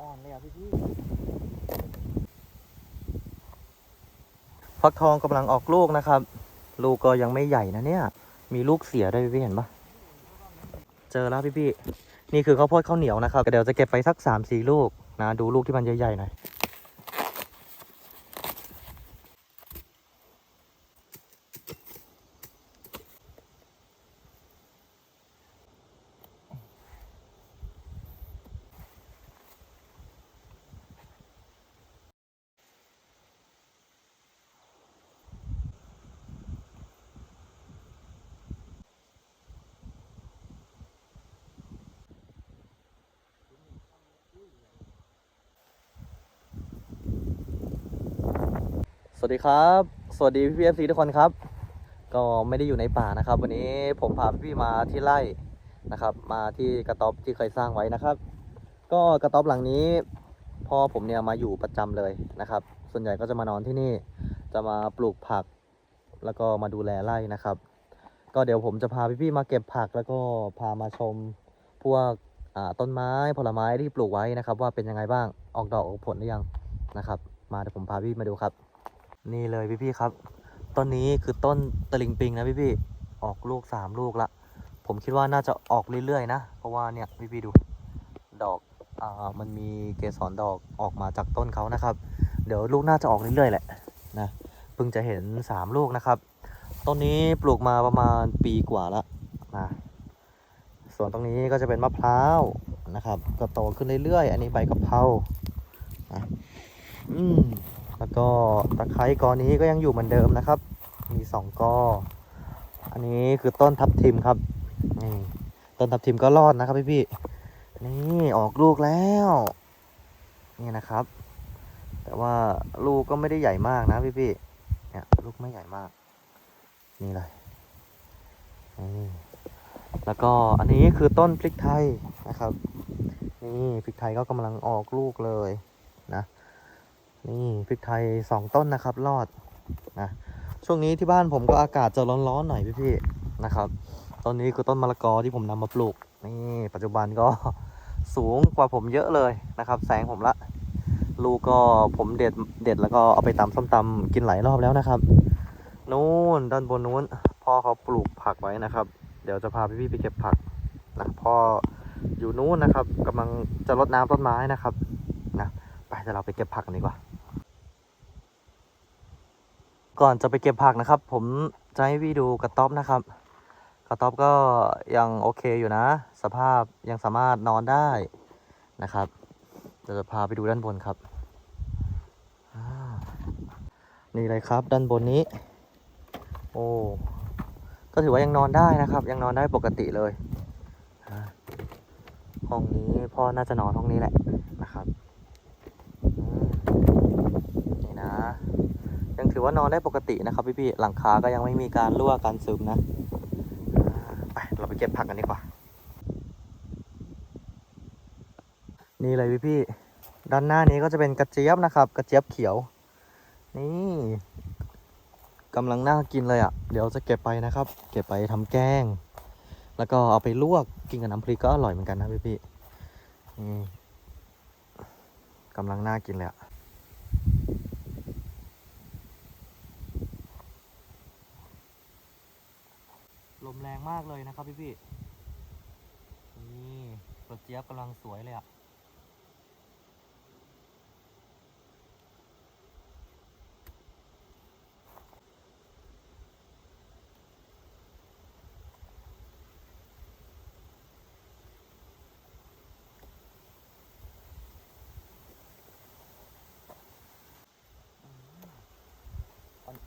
อ่อนเลยอะพี่พี่ฟักทองกำลังออกลูกนะครับ ลูกก็ยังไม่ใหญ่นะเนี่ย มีลูกเสียด้วยพี่เห็นปะเจอแล้วพี่พี่นี่คือข้าวโพดข้าวเหนียวนะครับเดี๋ยวจะเก็บไปสักสามสี่ลูกนะ ดูลูกที่มันใหญ่ๆหน่อย สวัสดีครับ สวัสดีพี่พีเอฟซีทุกคนครับ ก็ไม่ได้อยู่ในป่านะครับ วันนี้ผมพาพี่มาที่ไร่นะครับ มาที่กระต๊อบที่เคยสร้างไว้นะครับ ก็กระต๊อบหลังนี้พ่อผมเนี่ยมาอยู่ประจำเลยนะครับ ส่วนใหญ่ก็จะมานอนที่นี่ จะมาปลูกผัก แล้วก็มาดูแลไร่นะครับ ก็เดี๋ยวผมจะพาพี่ๆมาเก็บผักแล้วก็พามาชมพวกต้นไม้ผลไม้ที่ปลูกไว้นะครับ ว่าเป็นยังไงบ้างออกดอกออกผลหรือยังนะครับ มาเดี๋ยวผมพาพี่มาดูครับ นี่เลยพี่ๆครับ ต้นนี้คือต้นตะลิงปิงนะพี่ๆออกลูกสามลูกละ ผมคิดว่าน่าจะออกเรื่อยๆนะ เพราะว่าเนี่ยพี่ๆดู ดอกอ่ามันมีเกสรดอกออกมาจากต้นเขานะครับ เดี๋ยวลูกน่าจะออกเรื่อยๆแหละนะเพิ่งจะเห็นสามลูกนะครับ ต้นนี้ปลูกมาประมาณปีกว่าล้วนะส่วนตรงนี้ก็จะเป็นมะพร้าวนะครับ ก็โตขึ้นเรื่อยๆ อันนี้ใบกะเพรานะอืม แล้วก็ตะไคร้กอนี้ก็ยังอยู่เหมือนเดิมนะครับ มีสองกอ อันนี้คือต้นทับทิมครับ นี่ ต้นทับทิมก็รอดนะครับพี่พี่นี่ออกลูกแล้ว นี่นะครับ แต่ว่าลูกก็ไม่ได้ใหญ่มากนะพี่พี่เนี่ยลูกไม่ใหญ่มาก นี่เลยนี่แล้วก็อันนี้คือต้นพริกไทยนะครับ นี่พริกไทยก็กำลังออกลูกเลยนะ นี่พริกไทยสองต้นนะครับ รอดนะช่วงนี้ที่บ้านผมก็อากาศจะร้อนๆหน่อยพี่ๆนะครับต้นนี้คือต้นมะละกอที่ผมนำมาปลูกนี่ปัจจุบันก็สูงกว่าผมเยอะเลยนะครับ แสงผมละ ลูกก็ผมเด็ดเด็ดแล้วก็เอาไปตำส้มตำกินหลายรอบแล้วนะครับ นู้นด้านบนนู้นพ่อเขาปลูกผักไว้นะครับ เดี๋ยวจะพาพี่ๆไปเก็บผักนะพ่ออยู่นู้นนะครับกำลังจะรดน้ำต้นไม้นะครับนะไปเดี๋ยวเราไปเก็บผักกันดีกว่า ก่อนจะไปเก็บผักนะครับ ผมจะให้พี่ดูกระต๊อบนะครับ กระต๊อบก็ยังโอเคอยู่นะ สภาพยังสามารถนอนได้นะครับเดี๋ยวจะพาไปดูด้านบนครับ นี่เลยครับด้านบนนี้ โอ้ก็ถือว่ายังนอนได้นะครับ ยังนอนได้ปกติเลยห้องนี้พ่อน่าจะนอนห้องนี้แหละนะครับนี่นะ ถือว่านอนได้ปกตินะครับพี่ๆหลังคาก็ยังไม่มีการรั่วการซึมนะไปเราไปเก็บผักกันดีกว่า นี่เลยพี่ๆด้านหน้านี้ก็จะเป็นกระเจี๊ยบนะครับ กระเจี๊ยบเขียว นี่กำลังน่ากินเลยอะ่ะ เดี๋ยวจะเก็บไปนะครับ เก็บไปทำแกง แล้วก็เอาไปลวกกินกับน้ำพริกก็อร่อยเหมือนกันนะพี่ๆนี่กำลังน่ากินเลยอะ ลมแรงมากเลยนะครับพี่พี่นี่กระเจี๊ยบกำลังสวยเลยอะ่ะ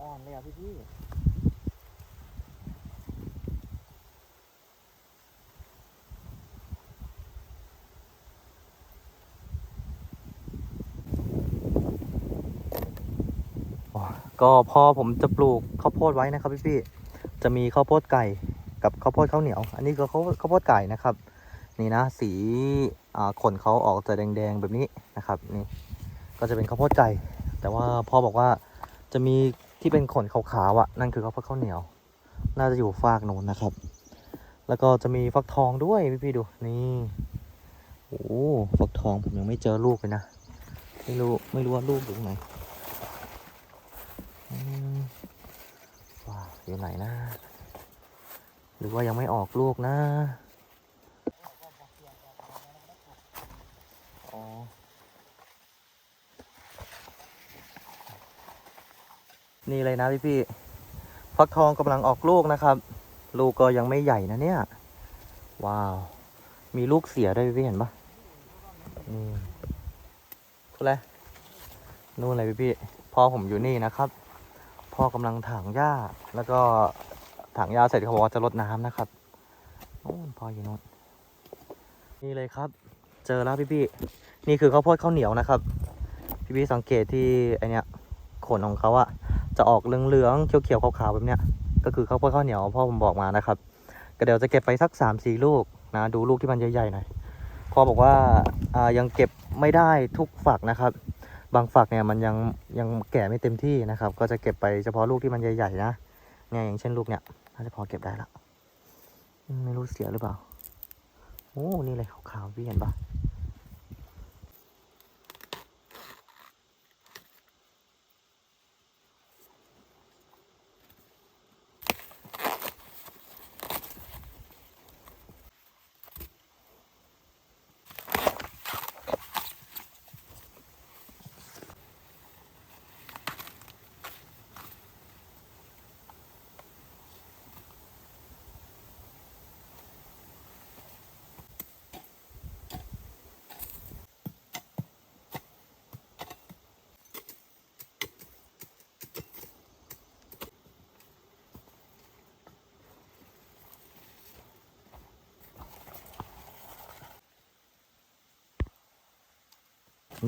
อ่อนๆเลยอะพี่พี่ๆ ก็พอผมจะปลูกข้าวโพดไว้นะครับพี่พี่ๆจะมีข้าวโพดไก่กับข้าวโพดข้าวเหนียว อันนี้ก็ข้าวข้าวโพดไก่นะครับ นี่นะสีอ่าขนเขาออกจะแดงๆแบบนี้นะครับนี่ก็จะเป็นข้าวโพดไก่ แต่ว่าพ่อบอกว่าจะมีที่เป็นขนขาวๆอะนั่นคือข้าวโพดข้าวเหนียว น่าจะอยู่ฝากโน้นนะครับ แล้วก็จะมีฟักทองด้วยพี่ๆดูนี่โอ้ฟักทองผมยังไม่เจอลูกเลยนะไม่รู้ไม่รู้ว่าลูกอยู่ไหนอืมว้าว อยู่ไหนนะ หรือว่ายังไม่ออกลูกนะนี่เลยนะพี่พี่ฟักทองกำลังออกลูกนะครับ ลูกก็ยังไม่ใหญ่นะเนี่ย ว้าว มีลูกเสียด้วยพี่เห็นปะนี่ทุกแลนู่นเลยพี่พี่พอผมอยู่นี่นะครับ พ่อกำลังถางหญ้า แล้วก็ถางหญ้าเสร็จเขาบอกว่าจะรดน้ำนะครับนู่นพ่ออยู่นู่นนี่เลยครับ เจอแล้วพี่พี่นี่คือข้าวโพดข้าวเหนียวนะครับ พี่พี่สังเกตที่ไอเนี้ยขนของเขาอะจะออกเหลืองๆเขียวๆขาวๆแบบเนี้ย ก็คือข้าวโพดข้าวเหนียวพ่อผมบอกมานะครับก็เดี๋ยวจะเก็บไปสักสามสี่ลูกนะดูลูกที่มันใหญ่ๆหน่อยพ่อบอกว่าอ่ายังเก็บไม่ได้ทุกฝักนะครับ บางฝักเนี่ยมันยังยังแก่ไม่เต็มที่นะครับ ก็จะเก็บไปเฉพาะลูกที่มันใหญ่ๆนะเนี่ยอย่างเช่นลูกเนี่ยน่าจะพอเก็บได้ละไม่รู้เสียหรือเปล่าโอ้นี่เลยขาวๆพี่เห็นปะ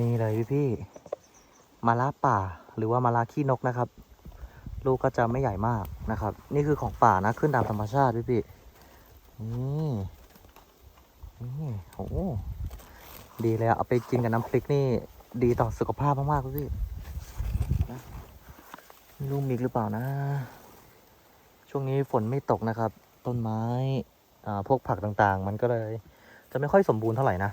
นี่เลยพี่พี่มาลาป่าหรือว่ามาลาขี้นกนะครับ ลูกก็จะไม่ใหญ่มากนะครับ นี่คือของป่านะขึ้นตามธรรมชาติพี่พี่นี่นี่โอ้ดีเลยเอาไปกินกับน้ำพริกนี่ดีต่อสุขภาพมากๆพี่พี่ลูกมีอีกหรือเปล่านะ ช่วงนี้ฝนไม่ตกนะครับ ต้นไม้อ่าพวกผักต่างๆ มันก็เลย จะไม่ค่อยสมบูรณ์เท่าไหร่นะ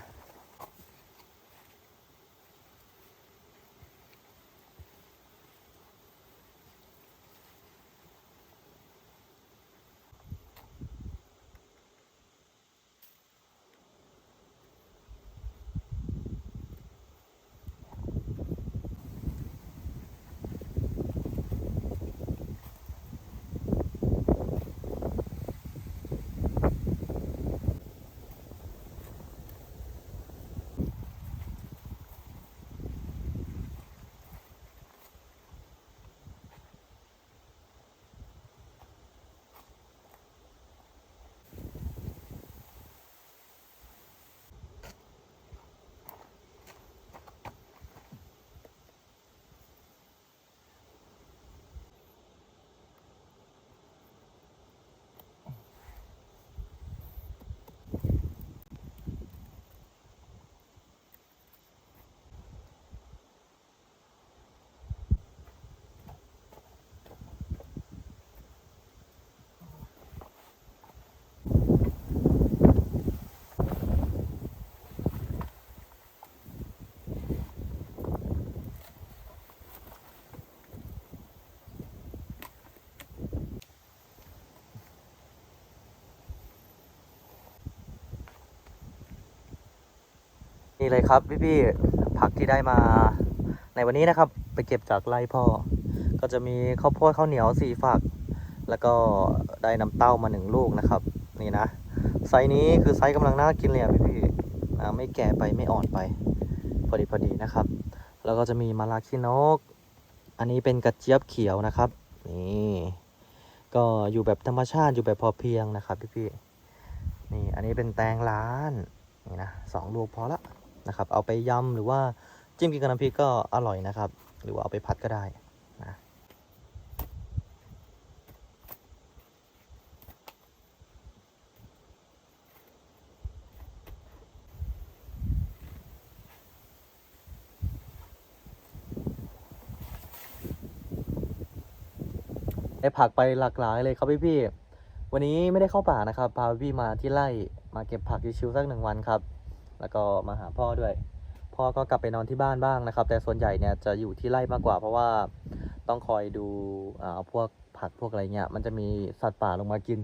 นี่เลยครับพี่ๆผักที่ได้มาในวันนี้นะครับ ไปเก็บจากไร่พ่อ ก็จะมีข้าวโพดข้าวเหนียวสี่ฝัก แล้วก็ได้น้ำเต้ามาหนึ่งลูกนะครับ นี่นะไซส์นี้คือไซส์กำลังน่ากินเลยอ่พี่ๆอ่ไม่แก่ไปไม่อ่อนไป พอดีพอดีนะครับ แล้วก็จะมีมะลาคินก อันนี้เป็นกระเจี๊ยบเขียวนะครับ นี่ก็อยู่แบบธรรมชาติอยู่แบบพอเพียงนะครับพี่ๆนี่อันนี้เป็นแตงล้านนี่นะสองลูกพอละ นะครับ เอาไปยำหรือว่าจิ้มกินกับน้ำพริกก็อร่อยนะครับ หรือว่าเอาไปผัดก็ได้นะได้ผักไปหลากหลายเลยครับพี่พี่ วันนี้ไม่ได้เข้าป่านะครับ พาพี่มาที่ไร่มาเก็บผักชิวๆสักหนึ่งวันครับ แล้วก็มาหาพ่อด้วย พ่อก็กลับไปนอนที่บ้านบ้างนะครับ แต่ส่วนใหญ่เนี่ยจะอยู่ที่ไร่มากกว่า เพราะว่าต้องคอยดูอ่าพวกผักพวกอะไรเงี้ยมันจะมีสัตว์ป่าลงมากิน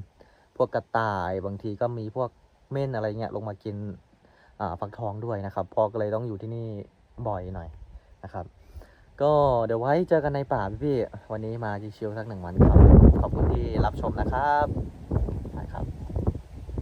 พวกกระต่ายบางทีก็มีพวกเม่นอะไรเงี้ยลงมากินอ่าฟักทองด้วยนะครับ พ่อก็เลยต้องอยู่ที่นี่บ่อยหน่อยนะครับ ก็เดี๋ยวไว้เจอกันในป่าพี่ๆวันนี้มาชิวๆสักหนึ่งวันครับ ขอบคุณที่รับชมนะครับ